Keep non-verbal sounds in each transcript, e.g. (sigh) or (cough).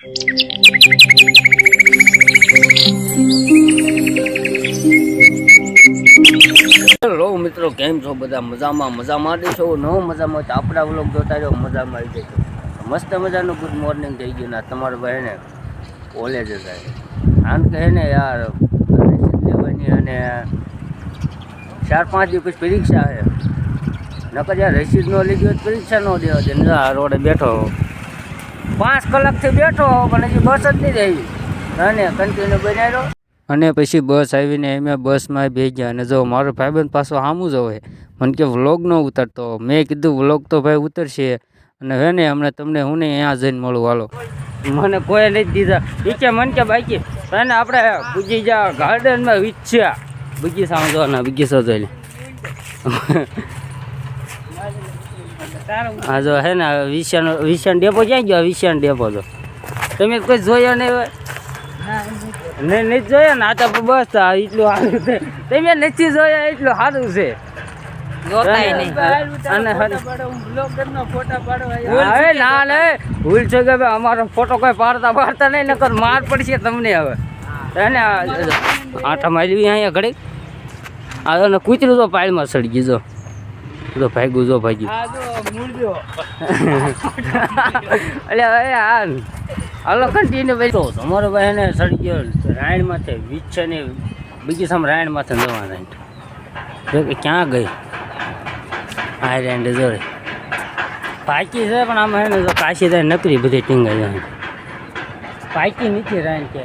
Hello મિત્રો, કેમ છો બધા? મજામાં મજામાં છો? નવો મજામાં તો આપણા વ્લોગ જોતા રહ્યો મજામાં આવી જજો. મસ્ત મજાનું ગુડ મોર્નિંગ થઈ ગયું ના તમારા ભાઈને કોલેજ જાય. આમ કહે ને યાર લેવાની અને ચાર પાંચ દિવસ પરીક્ષા છે. નકર યાર રસીદ નો લીધી પરીક્ષા નો દેવા દે. રોડે બેઠો. પાંચ કલાકથી બેઠો પણ હજી બસ જ નહીં રહી અને કન્ટિન્યુ બનાવ્યો અને પછી બસ આવીને અમે બસમાં બેસી ગયા અને જો મારો ભાઈબંધ પાછો સામું હોય. મને કે વ્લોગ ન ઉતરતો. મેં કીધું વ્લોગ તો ભાઈ ઉતરશે. અને હે ને હમણાં તમને હું ને અહીંયા જઈને મળું. હાલો. મને કોઈ નથી દીધા. એ કે મને કે બાકી અને આપણે બીજી જા ગાર્ડનમાં વીચ્યા સામે જોવાના બીજી જોઈ લે હા જો હે ને વિશાન વિશાન ડેપો ક્યાં ગયો? વિશાન ડેપો તો તમે કોઈ જોયો નહીં હોય. નહીં નહીં જોયા ને? આ તો બસ આ એટલું સારું છે. તમે નથી જોયા એટલું સારું છે. જોતાય નહીં. અને હવે ના ભૂલ છે કે ભાઈ. અમારો ફોટો કોઈ પાડતા પાડતા નહીં નકર માર પડશે તમને હવે. એને આઠા મારી અહીંયા ઘડી આ કૂતરું તો પાયલમાં સડી ગયું તો ભાગ્યું જો ભાગ્યું એટલે હવે આ હાલો કન્ટિન્યુ બેઠો તમારો ભાઈ એને સડી ગયો રાયણ માથે વીજ છે ને બીજી સામે રાયણ માથે જવા જો કે ક્યાં ગઈ? આ રેન્ડ જોડે. પાકી છે પણ આમાં એને તો કાશી થાય નકરી બધી ટીંગા જાય. પાકી નથી રાયણ કે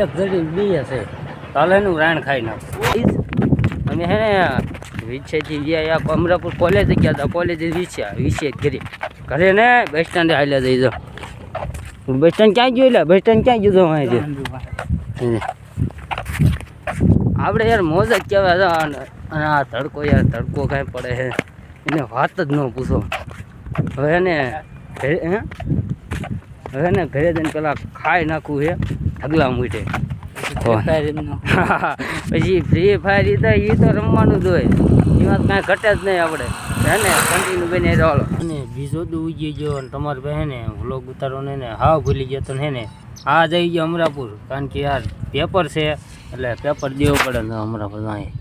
એક જડી બી હશે ચાલો એનું રાયણ ખાઈ નાખું. અમે હે ને વિછેથી ગયા અમરાપુર કોલેજે ગયા હતા. કોલેજે વિછ્યા વિશે ઘરે ઘરે ને બસ સ્ટેન્ડે હાલ્યા જઈ જાઓ બસ સ્ટેન્ડ ક્યાં ગયું એટલે? બસ સ્ટેન્ડ ક્યાં ગયું માહિતી આપણે યાર, મોજ જ કહેવાય અને આ તડકો યાર તડકો કાંઈ પડે છે એને વાત જ ન પૂછો. હવે એને ઘરે હવે એને ઘરે જઈને પેલા ખાઈ નાખવું છે ઢગલા મૂટે પછી ફ્રી ફાયર એ તો એ તો રમવાનું જ હોય. એમાં કાંઈ ઘટે જ નહીં આપણે. હે ને? કન્ટિન્યુ બને ચાલો અને બીજો તો ઉગી ગયો અને તમારે ભાઈ ને વ્લોગ ઉતારો ને હાવ ભૂલી ગયો તો હે ને? આ જઈ ગયો અમરાપુર. કારણ કે યાર પેપર છે, એટલે પેપર દેવો પડે ને અમરાપુર અહીં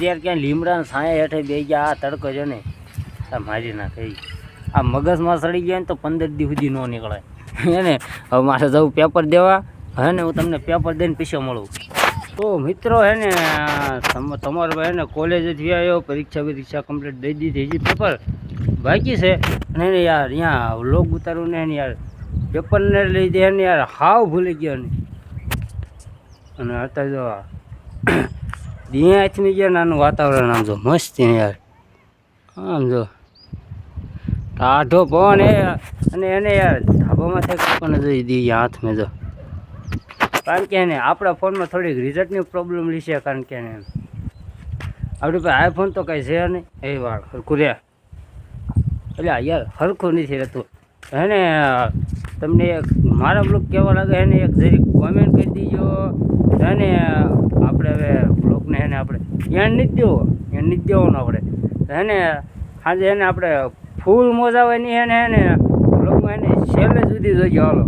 ત્યારે ક્યાંય લીમડા સાયા હેઠે બે ગયા, આ તડકો છે ને. આ મારી નાખે ઈ. આ મગજમાં સડી ગયા ને તો પંદર દી સુધી ન નીકળે. હે ને? હવે મારે જવું પેપર દેવા. હે ને, હું તમને પેપર દઈને પીછે મળું. તો મિત્રો હે ને, તમ- તમારો ભાઈ ને કોલેજ જ આવ્યો પરીક્ષા પરીક્ષા કમ્પ્લીટ દઈ દીધી. હજી પેપર બાકી છે. અને યાર, અહીંયા લોગ ઉતારું ને એને યાર પેપરને લીધે એને યાર હાવ ભૂલી ગયો ને. અને અત્યારે જો (coughs) દિયાથી ગયા નાનું વાતાવરણ, આમ જો મસ્ત યાર. આમ જો. ટાઢો પવન એ અને એને યાર ધાબામાંથી પણ જોઈ દી હાથમાં જો. કારણ કે એને આપણા ફોનમાં થોડીક રિઝલ્ટની પ્રોબ્લેમ લીશે કારણ કે એને આપણી પાસે આઈફોન તો કાંઈ છે નહીં. એ વાળ, હરખું રે. એટલે યાર હરખું નથી રહેતું. હેને તમને એક મારા બ્લોગ કેવા લાગે, એને એક જરીક કોમેન્ટ કરી દીજો. અને આપણે હવે બ્લોગને એને આપણે એણ નથી દેવો એણ નથી દેવાનો આપણે. એને સાંજે એને આપણે ફૂલ મોજા હોય નહીં, એને એને બ્લોગમાં એને છેલ્લે સુધી જોઈ હાલો.